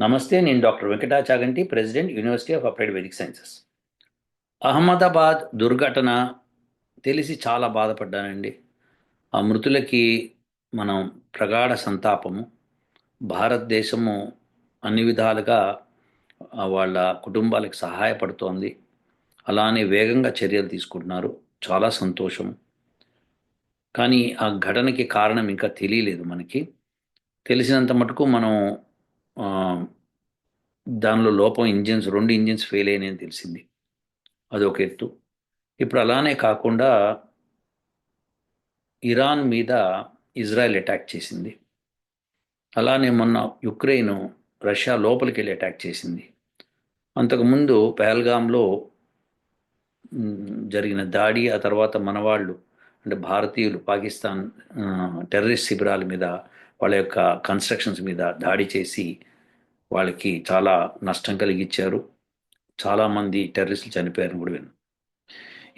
నమస్తే నేను doctor Venkatachaganti president university of applied Vedic sciences. Ahmedabad దుర్ఘటన తెలిసి చాలా బాధపడ్డానండి. ఆ మృతులకి మనం ప్రగాఢ సంతాపము భారతదేశము అన్ని విధాలుగా వాళ్ళ కుటుంబాలకు సహాయపడుతోంది. అలానే వేగంగా చర్యలు తీసుకుంటున్నారు. చాలా సంతోషం. కానీ ఆ ఘటనకి కారణం ఇంకా తెలియలేదు మనకి. తెలిసినంత మటుకు మనం దానిలో లోపం ఇంజిన్స్ రెండు ఇంజిన్స్ ఫెయిల్ అయినాయని తెలిసింది. అదొక ఎత్తు. ఇప్పుడు అలానే కాకుండా ఇరాన్ మీద ఇజ్రాయెల్ అటాక్ చేసింది. అలానే మొన్న యుక్రెయిన్ రష్యా లోపలికి వెళ్ళి అటాక్ చేసింది. అంతకుముందు పహల్గాంలో జరిగిన దాడి ఆ తర్వాత మనవాళ్ళు అంటే భారతీయులు పాకిస్తాన్ టెర్రరిస్ట్ శిబిరాల మీద వాళ్ళ యొక్క కన్స్ట్రక్షన్స్ మీద దాడి చేసి వాళ్ళకి చాలా నష్టం కలిగించారు. చాలామంది టెర్రరిస్టులు చనిపోయారని కూడా విన్నాం.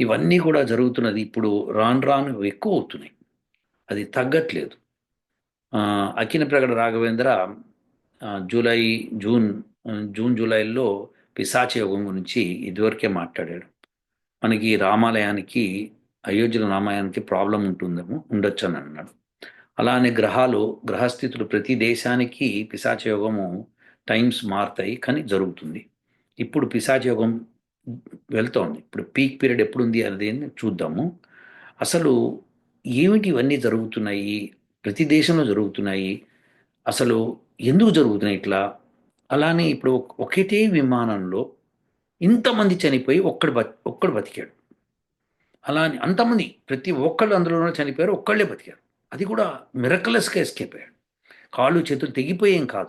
ఇవన్నీ కూడా జరుగుతున్నది ఇప్పుడు రాను రాను ఎక్కువ అవుతున్నాయి. అది తగ్గట్లేదు. అఖిల Akina Pragada Raghavendra July June June జూలైలో పిశాచ యోగం గురించి ఇదివరకే మాట్లాడాడు. మనకి రామాలయానికి అయోధ్యలో రామాయణానికి ప్రాబ్లం ఉంటుందేమో ఉండొచ్చు అని అన్నాడు. అలానే గ్రహాలు గ్రహస్థితులు ప్రతి దేశానికి పిశాచ యోగము టైమ్స్ మారుతాయి కానీ జరుగుతుంది. ఇప్పుడు పిశాచ యోగం వెళ్తోంది. ఇప్పుడు పీక్ పీరియడ్ ఎప్పుడు ఉంది అనేది చూద్దాము. అసలు ఏమిటి ఇవన్నీ జరుగుతున్నాయి? ప్రతి దేశంలో జరుగుతున్నాయి. అసలు ఎందుకు జరుగుతున్నాయి ఇట్లా? అలానే ఇప్పుడు ఒకటే విమానంలో ఇంతమంది చనిపోయి ఒక్కడు బతి ఒక్కడు బతికాడు. అలానే అంతమంది ప్రతి ఒక్కళ్ళు అందులో చనిపోయారు ఒక్కళ్ళే బతికారు. అది కూడా మిరకలస్గా ఎస్కేప్ అయ్యాడు. కాళ్ళు చేతులు తెగిపోయేం కాదు.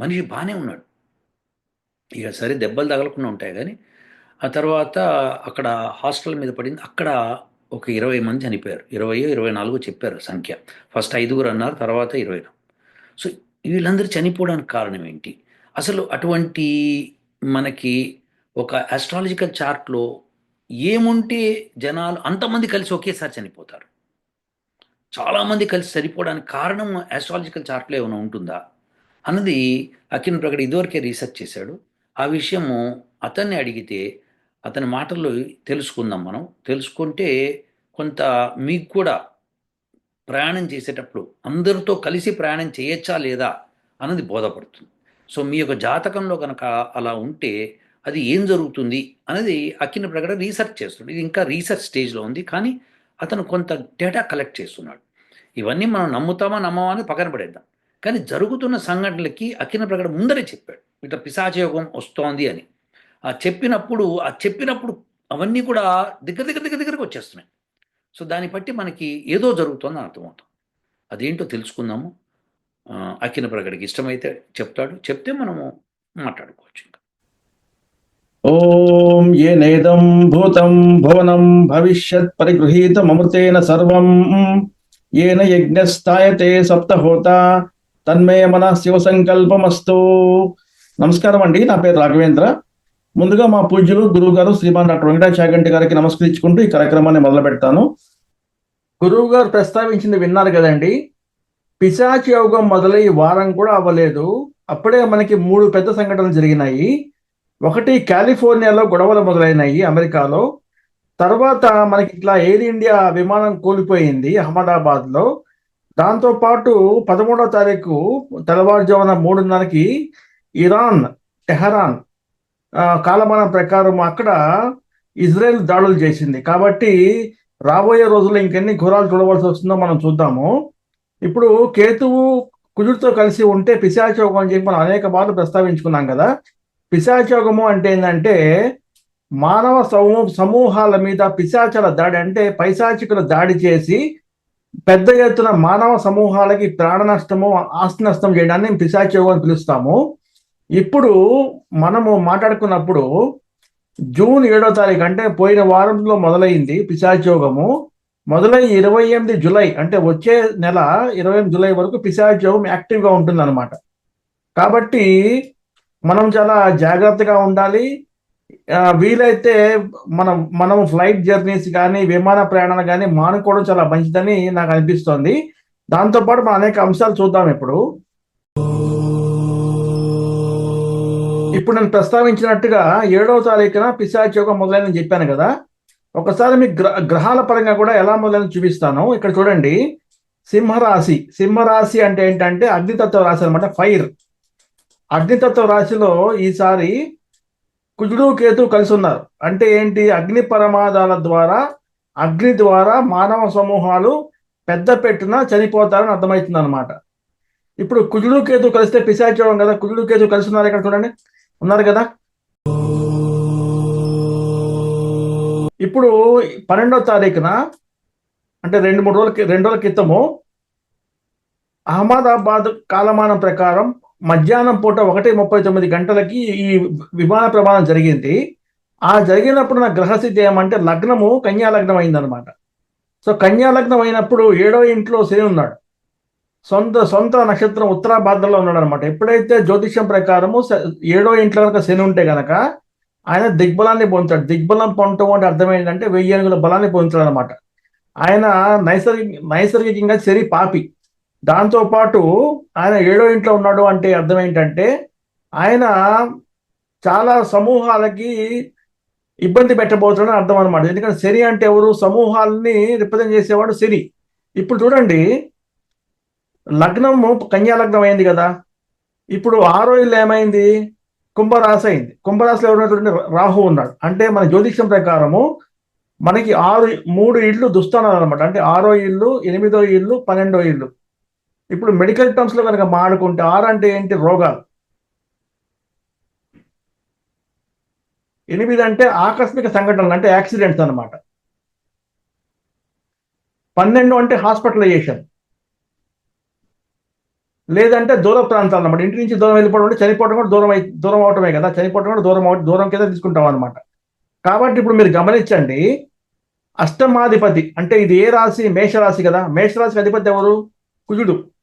మనిషి బాగానే ఉన్నాడు. ఇక సరే దెబ్బలు తగలకుండా ఉంటాయి కానీ ఆ తర్వాత అక్కడ హాస్టల్ మీద పడింది. అక్కడ ఒక ఇరవై మంది చనిపోయారు. ఇరవై ఇరవై నాలుగు చెప్పారు సంఖ్య. ఫస్ట్ ఐదుగురు అన్నారు తర్వాత ఇరవై సో వీళ్ళందరూ చనిపోవడానికి కారణం ఏంటి? అసలు అటువంటి మనకి ఒక ఆస్ట్రాలజికల్ చార్ట్లో ఏముంటే జనాలు అంతమంది కలిసి ఒకేసారి చనిపోతారు. చాలామంది కలిసి సరిపోవడానికి కారణం ఆస్ట్రాలజికల్ చార్ట్లో ఏమైనా ఉంటుందా? అన్నది అకిన్ ప్రగడ్ ఇదివరకే రీసెర్చ్ చేశాడు. ఆ విషయము అతన్ని అడిగితే అతని మాటల్లో తెలుసుకుందాం మనం. తెలుసుకుంటే కొంత మీకు కూడా ప్రయాణం చేసేటప్పుడు అందరితో కలిసి ప్రయాణం చేయొచ్చా లేదా అన్నది బోధపడుతుంది. సో మీ యొక్క జాతకంలో కనుక అలా ఉంటే అది ఏం జరుగుతుంది అనేది అక్కిన ప్రగడ రీసెర్చ్ చేస్తున్నాడు. ఇది ఇంకా రీసెర్చ్ స్టేజ్లో ఉంది. కానీ అతను కొంత డేటా కలెక్ట్ చేస్తున్నాడు. ఇవన్నీ మనం నమ్ముతామా నమ్మమా అని పక్కన పడేద్దాం కానీ జరుగుతున్న సంఘటనలకి అక్కిన ప్రగడ ముందరే చెప్పాడు. ఇట్లా పిశాచయోగం వస్తోంది అని. ఆ చెప్పినప్పుడు ఆ చెప్పినప్పుడు అవన్నీ కూడా దగ్గర దగ్గర దగ్గర దగ్గరకు వచ్చేస్తున్నాయి. సో దాన్ని బట్టి మనకి ఏదో జరుగుతుందని అర్థమవుతాం అదేంటో తెలుసుకుందాము. అక్కిన ప్రగడికి ఇష్టమైతే చెప్తాడు. చెప్తే మనము మాట్లాడుకోవచ్చు ఓం ఓం ఏనేదం భూతం భువనం భవిష్యత్ పరిగృహీతమృతేన సర్వం. ఏన యజ్ఞస్థాయతే సప్తహోత. తన్మే మన శివ సంకల్పమస్తు నమస్కారం అండి నా పేరు రాఘవేంద్ర. ముందుగా మా పూజ్యులు గురువు గారు శ్రీమాన్ డాక్టర్ వెంకటాచాగంటి గారికి నమస్కరించుకుంటూ ఈ కార్యక్రమాన్ని మొదలు పెడతాను గురువు గారు ప్రస్తావించింది విన్నారు కదండి పిశాచి యోగం మొదలై వారం కూడా అవ్వలేదు. అప్పుడే మనకి మూడు పెద్ద సంఘటనలు జరిగినాయి. ఒకటి కాలిఫోర్నియాలో గొడవలు మొదలైనాయి అమెరికాలో. తర్వాత మనకి ఇట్లా ఎయిర్ ఇండియా విమానం కూలిపోయింది అహ్మదాబాద్లో దాంతో పాటు పదమూడవ తారీఖు తెల్లవారుజామున మూడున్నరకి ఇరాన్ టెహరాన్ కాలమానం ప్రకారం అక్కడ ఇజ్రాయెల్ దాడులు చేసింది. కాబట్టి రాబోయే రోజుల్లో ఇంకెన్ని ఘోరాలు చూడవలసి వస్తుందో మనం చూద్దాము. ఇప్పుడు కేతువు కుజుడితో కలిసి ఉంటే పిశాచోగం అని చెప్పి మనం అనేక మార్లు ప్రస్తావించుకున్నాం కదా. పిశాచోగము అంటే ఏంటంటే మానవ సమూహాల మీద పిశాచల దాడి అంటే పైశాచికుల దాడి చేసి పెద్ద ఎత్తున మానవ సమూహాలకి ప్రాణ నష్టము ఆస్తి నష్టం చేయడాన్ని పిశాచయోగం అని పిలుస్తాము. ఇప్పుడు మనము మాట్లాడుకున్నప్పుడు జూన్ ఏడో తారీఖు అంటే పోయిన వారంలో మొదలైంది పిశాచయోగము మొదలై ఇరవై ఎనిమిది జులై అంటే వచ్చే నెల ఇరవై ఎనిమిది జులై వరకు పిశాచయోగం యాక్టివ్గా ఉంటుంది అనమాట కాబట్టి మనం చాలా జాగ్రత్తగా ఉండాలి. వీలైతే మనం మనం ఫ్లైట్ జర్నీస్ కానీ విమాన ప్రయాణాలు కానీ మానుకోవడం చాలా మంచిదని నాకు అనిపిస్తోంది. దాంతోపాటు మనం అనేక అంశాలు చూద్దాం ఇప్పుడు. ఇప్పుడు నేను ప్రస్తావించినట్టుగా ఏడవ తారీఖున పిశాచ్ యోగం మొదలైనని చెప్పాను కదా. ఒకసారి మీకు గ్ర గ్రహాల పరంగా కూడా ఎలా మొదలైన చూపిస్తాను. ఇక్కడ చూడండి. సింహరాశి. సింహరాశి అంటే ఏంటంటే అగ్నితత్వ రాశి అనమాట ఫైర్. అగ్నితత్వ రాశిలో ఈసారి కుజుడు కేతు కలిసి ఉన్నారు. అంటే ఏంటి? అగ్ని ప్రమాదాల ద్వారా అగ్ని ద్వారా మానవ సమూహాలు పెద్ద పెట్టున చనిపోతారని అర్థమవుతుంది అనమాట ఇప్పుడు కుజుడు కేతు కలిస్తే పిశాచం కదా కుజుడు కేతు కలిసి ఉన్నారు ఇక్కడ చూడండి. ఉన్నారు కదా? ఇప్పుడు పన్నెండో తారీఖున అంటే రెండు మూడు రోజులకి రెండు రోజుల క్రితము అహ్మదాబాద్ కాలమానం ప్రకారం మధ్యాహ్నం పూట ఒకటి ముప్పై తొమ్మిది గంటలకి ఈ విమాన ప్రమాదం జరిగింది. ఆ జరిగినప్పుడు నా గ్రహస్థితి ఏమంటే లగ్నము కన్యా లగ్నం అయిందనమాట సో కన్యా లగ్నం అయినప్పుడు ఏడో ఇంట్లో శని ఉన్నాడు. సొంత సొంత నక్షత్రం ఉత్తరాభాద్రలో ఉన్నాడు అనమాట ఎప్పుడైతే జ్యోతిష్యం ప్రకారము ఏడో ఇంట్లో కనుక శని ఉంటే గనక ఆయన దిగ్బలాన్ని పొందుతాడు. దిగ్బలం పొందటం అంటే అర్థం ఏంటంటే వెయ్యి అనుగుల బలాన్ని పొందుతాడు అనమాట ఆయన నైసర్గిక నైసర్గికంగా శని పాపి. దాంతో పాటు ఆయన ఏడో ఇంట్లో ఉన్నాడు అంటే అర్థం ఏంటంటే ఆయన చాలా సమూహాలకి ఇబ్బంది పెట్టబోతున్నాడని అర్థం అనమాట ఎందుకంటే శని అంటే ఎవరు? సమూహాలని రిప్రజెంట్ చేసేవాడు శని. ఇప్పుడు చూడండి లగ్నము కన్యా లగ్నం అయింది కదా. ఇప్పుడు ఆరో ఇల్లు ఏమైంది? కుంభరాశి అయింది. కుంభరాశిలో ఉన్నటువంటి రాహు ఉన్నాడు. అంటే మన జ్యోతిష్యం ప్రకారము మనకి ఆరు మూడు ఇళ్ళు దుస్తానాలు అనమాట అంటే ఆరో ఇల్లు ఎనిమిదో ఇల్లు పన్నెండో ఇల్లు. ఇప్పుడు మెడికల్ టర్మ్స్లో కనుక మాడుకుంటే ఆర్ అంటే ఏంటి? రోగాలు. ఎనిమిది అంటే ఆకస్మిక సంఘటనలు అంటే యాక్సిడెంట్స్ అన్నమాట. పన్నెండు అంటే హాస్పిటలైజేషన్ లేదంటే దూర ప్రాంతాలు అనమాట ఇంటి నుంచి దూరం వెళ్ళిపోవడం అంటే చనిపోవడం కూడా దూరం దూరం అవటమే కదా. చనిపోవడం కూడా దూరం దూరం కింద తీసుకుంటాం అనమాట కాబట్టి ఇప్పుడు మీరు గమనించండి అష్టమాధిపతి అంటే ఇది ఏ రాశి? మేషరాశి కదా. మేషరాశికి అధిపతి ఎవరు? కుజుడు.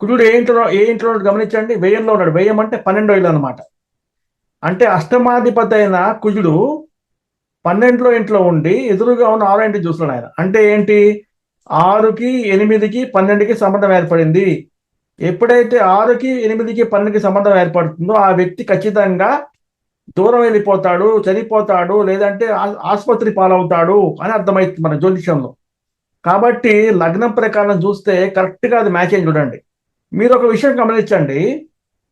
కుజుడు ఏ ఇంట్లో ఏ ఇంట్లో గమనించండి? వ్యయంలో ఉన్నాడు. వ్యయం అంటే పన్నెండో ఇల్లు అనమాట అంటే అష్టమాధిపతి అయిన కుజుడు పన్నెండులో ఇంట్లో ఉండి ఎదురుగా ఉన్న ఆరో ఇంటి చూస్తున్నాడు ఆయన. అంటే ఏంటి? ఆరుకి ఎనిమిదికి పన్నెండుకి సంబంధం ఏర్పడింది. ఎప్పుడైతే ఆరుకి ఎనిమిదికి పన్నెండుకి సంబంధం ఏర్పడుతుందో ఆ వ్యక్తి ఖచ్చితంగా దూరం వెళ్ళిపోతాడు చనిపోతాడు లేదంటే ఆసుపత్రి పాలవుతాడు అని అర్థమవుతుంది మన జ్యోతిషంలో కాబట్టి లగ్నం ప్రకారం చూస్తే కరెక్ట్గా అది మ్యాచ్ అయింది చూడండి. మీరు ఒక విషయం గమనించండి.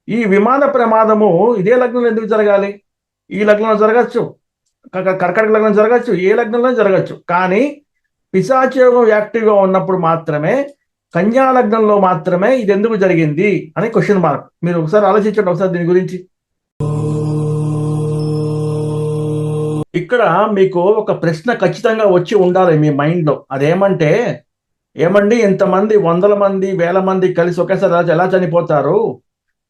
ఈ విమాన ప్రమాదము ఇదే లగ్నంలో ఎందుకు జరగాలి? ఈ లగ్నంలో జరగచ్చు. కర్కటక లగ్నం జరగచ్చు. ఏ లగ్నంలో జరగచ్చు. కానీ పిశాచయోగం యాక్టివ్గా ఉన్నప్పుడు మాత్రమే కన్యా లగ్నంలో మాత్రమే ఇది ఎందుకు జరిగింది అని క్వశ్చన్ మార్క్. మీరు ఒకసారి ఆలోచించండి ఒకసారి దీని గురించి. ఇక్కడ మీకు ఒక ప్రశ్న ఖచ్చితంగా వచ్చి ఉండాలి మీ మైండ్లో. అదేమంటే ఏమండి ఇంతమంది వందల మంది వేల మంది కలిసి ఒకేసారి ఎలా- ఎలా చనిపోతారు?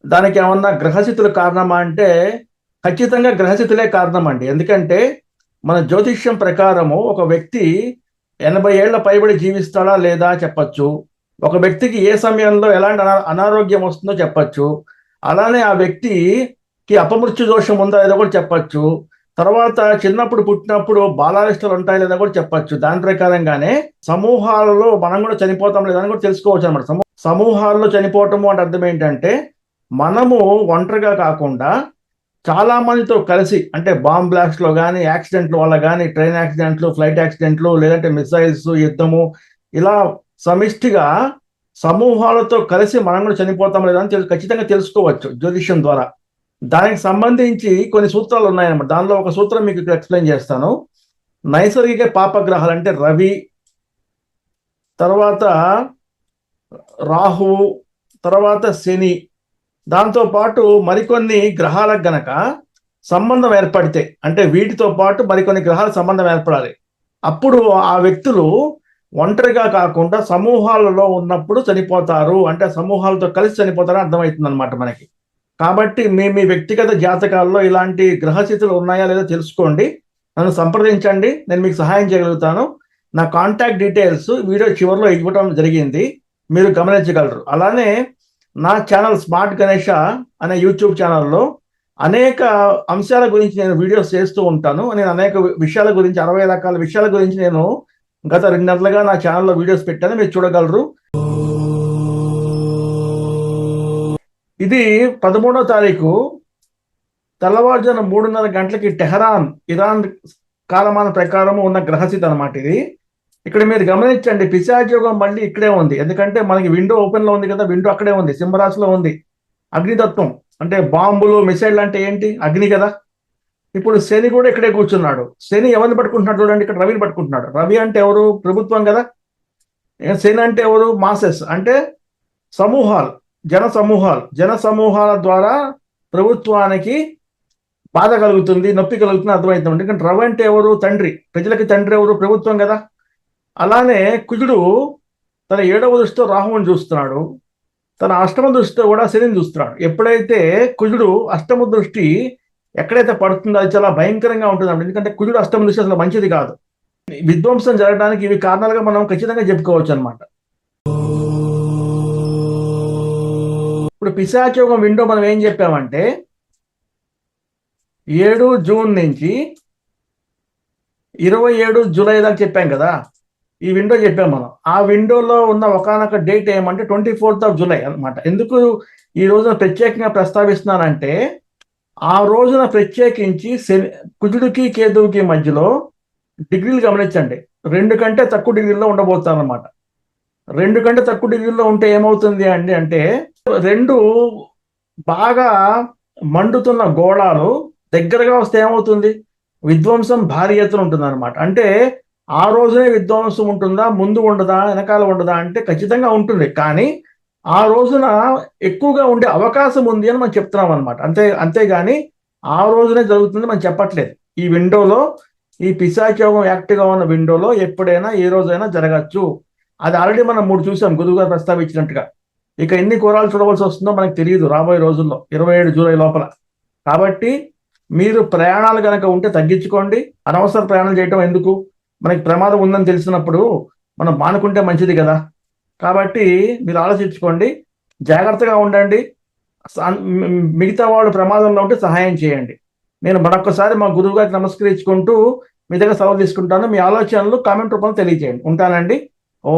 దానికి ఏమన్నా గ్రహస్థితులు కారణమా అంటే ఖచ్చితంగా గ్రహస్థితులే కారణం అండి ఎందుకంటే మన జ్యోతిష్యం ప్రకారము ఒక వ్యక్తి ఎనభై ఏళ్ళ పైబడి జీవిస్తాడా లేదా చెప్పచ్చు. ఒక వ్యక్తికి ఏ సమయంలో ఎలాంటి అనారోగ్యం వస్తుందో చెప్పచ్చు. అలానే ఆ వ్యక్తికి అపమృత్యు దోషం ఉందా లేదో కూడా చెప్పచ్చు. తర్వాత చిన్నప్పుడు పుట్టినప్పుడు బాలారిస్టులు ఉంటాయి లేదా కూడా చెప్పచ్చు. దాని ప్రకారంగానే సమూహాలలో మనం కూడా చనిపోతాం లేదని కూడా తెలుసుకోవచ్చు అనమాట సమూహాల్లో చనిపోవటము అంటే అర్థం ఏంటంటే మనము ఒంటరిగా కాకుండా చాలా మందితో కలిసి అంటే బాంబ్ బ్లాస్ట్లో కానీ యాక్సిడెంట్ల వల్ల కానీ ట్రైన్ యాక్సిడెంట్లు ఫ్లైట్ యాక్సిడెంట్లు లేదంటే మిసైల్స్ యుద్ధము ఇలా సమిష్టిగా సమూహాలతో కలిసి మనం కూడా చనిపోతాం లేదని తెలు ఖచ్చితంగా తెలుసుకోవచ్చు జ్యోతిష్యం ద్వారా. దానికి సంబంధించి కొన్ని సూత్రాలు ఉన్నాయన్నమాట. దానిలో ఒక సూత్రం మీకు ఇక్కడ ఎక్స్ప్లెయిన్ చేస్తాను. నైసర్గిక పాపగ్రహాలు అంటే రవి తర్వాత రాహువు తర్వాత శని. దాంతోపాటు మరికొన్ని గ్రహాలకు గనక సంబంధం ఏర్పడితే అంటే వీటితో పాటు మరికొన్ని గ్రహాల సంబంధం ఏర్పడాలి. అప్పుడు ఆ వ్యక్తులు ఒంటరిగా కాకుండా సమూహాలలో ఉన్నప్పుడు చనిపోతారు. అంటే సమూహాలతో కలిసి చనిపోతారని అర్థమవుతుంది అనమాట మనకి. కాబట్టి మీ మీ వ్యక్తిగత జాతకాల్లో ఇలాంటి గ్రహస్థితులు ఉన్నాయా లేదో తెలుసుకోండి. నన్ను సంప్రదించండి. నేను మీకు సహాయం చేయగలుగుతాను. నా కాంటాక్ట్ డీటెయిల్స్ వీడియో చివరిలో ఇవ్వడం జరిగింది. మీరు గమనించగలరు. అలానే నా ఛానల్ స్మార్ట్ గణేష అనే యూట్యూబ్ ఛానల్లో అనేక అంశాల గురించి నేను వీడియోస్ చేస్తూ ఉంటాను. నేను అనేక విషయాల గురించి అరవై రకాల విషయాల గురించి నేను గత రెండు నెలలుగా నా ఛానల్లో వీడియోస్ పెట్టాను. మీరు చూడగలరు. ఇది పదమూడో తారీఖు తెల్లవారుజామున మూడున్నర గంటలకి టెహరాన్ ఇరాన్ కాలమాన ప్రకారం ఉన్న గ్రహస్థితి అనమాట ఇది. ఇక్కడ మీరు గమనించండి పిశాచయోగం మళ్ళీ ఇక్కడే ఉంది. ఎందుకంటే మనకి విండో ఓపెన్లో ఉంది కదా విండో అక్కడే ఉంది సింహరాశిలో ఉంది. అగ్నితత్వం అంటే బాంబులు మిసైల్ అంటే ఏంటి? అగ్ని కదా. ఇప్పుడు శని కూడా ఇక్కడే కూర్చున్నాడు. శని ఎవరిని పట్టుకుంటున్నాడు చూడండి ఇక్కడ రవిని పట్టుకుంటున్నాడు. రవి అంటే ఎవరు? ప్రభుత్వం కదా. శని అంటే ఎవరు? మాసెస్ అంటే సమూహాలు. జన సమూహాలు జన సమూహాల ద్వారా ప్రభుత్వానికి బాధ కలుగుతుంది నొప్పి కలుగుతుంది అర్థమవుతుంది. ఎందుకంటే రవి అంటే ఎవరు? తండ్రి. ప్రజలకి తండ్రి ఎవరు? ప్రభుత్వం కదా. అలానే కుజుడు తన ఏడవ దృష్టితో రాహువుని చూస్తున్నాడు. తన అష్టమ దృష్టితో కూడా శనిని చూస్తున్నాడు. ఎప్పుడైతే కుజుడు అష్టమ దృష్టి ఎక్కడైతే పడుతుందో అది చాలా భయంకరంగా ఉంటుంది ఎందుకంటే కుజుడు అష్టమ దృష్టి అసలు మంచిది కాదు. విధ్వంసం జరగడానికి ఇవి కారణాలుగా మనం ఖచ్చితంగా చెప్పుకోవచ్చు అనమాట ఇప్పుడు పిశాచయోగం విండో మనం ఏం చెప్పామంటే ఏడు జూన్ నుంచి ఇరవై ఏడు జూలై దాకా చెప్పాం కదా. ఈ విండో చెప్పాం మనం. ఆ విండోలో ఉన్న ఒకనొక డేట్ ఏమంటే ట్వంటీ ఫోర్త్ ఆఫ్ జూలై అనమాట ఎందుకు ఈ రోజున ప్రత్యేకంగా ప్రస్తావిస్తున్నానంటే ఆ రోజున ప్రత్యేకించి శని కుజుడికి కేతువుకి మధ్యలో డిగ్రీలు గమనించండి. రెండు కంటే తక్కువ డిగ్రీలో ఉండబోతాను అనమాట రెండు కంటే తక్కువ డిగ్రీలో ఉంటే ఏమవుతుంది అండి అంటే రెండు బాగా మండుతున్న గోళాలు దగ్గరగా వస్తే ఏమవుతుంది? విధ్వంసం భారీ ఎత్తున ఉంటుంది అనమాట అంటే ఆ రోజునే విధ్వంసం ఉంటుందా? ముందు ఉండదా? వెనకాల ఉండదా? అంటే ఖచ్చితంగా ఉంటుంది. కానీ ఆ రోజున ఎక్కువగా ఉండే అవకాశం ఉంది అని మనం చెప్తున్నాం అనమాట అంతే అంతేగాని ఆ రోజునే జరుగుతుంది మనం చెప్పట్లేదు. ఈ విండోలో ఈ పిశాచోగం యాక్టివ్గా ఉన్న విండోలో ఎప్పుడైనా ఏ రోజైనా జరగచ్చు. అది ఆల్రెడీ మనం మూడు చూసాం. గురువు గారు ప్రస్తావించినట్టుగా. ఇక ఎన్ని కూరాలు చూడవలసి వస్తుందో మనకు తెలియదు రాబోయే రోజుల్లో ఇరవై ఏడు జూలై లోపల. కాబట్టి మీరు ప్రయాణాలు కనుక ఉంటే తగ్గించుకోండి. అనవసర ప్రయాణాలు చేయటం ఎందుకు? మనకి ప్రమాదం ఉందని తెలిసినప్పుడు మనం మానుకుంటే మంచిది కదా. కాబట్టి మీరు ఆలోచించుకోండి. జాగ్రత్తగా ఉండండి. మిగతా వాళ్ళు ప్రమాదంలో ఉంటే సహాయం చేయండి. నేను మరొకసారి మా గురువు గారికి నమస్కరించుకుంటూ మీ దగ్గర సెలవు తీసుకుంటాను. మీ ఆలోచనలు కామెంట్ రూపంలో తెలియజేయండి. ఉంటానండి. ఓ.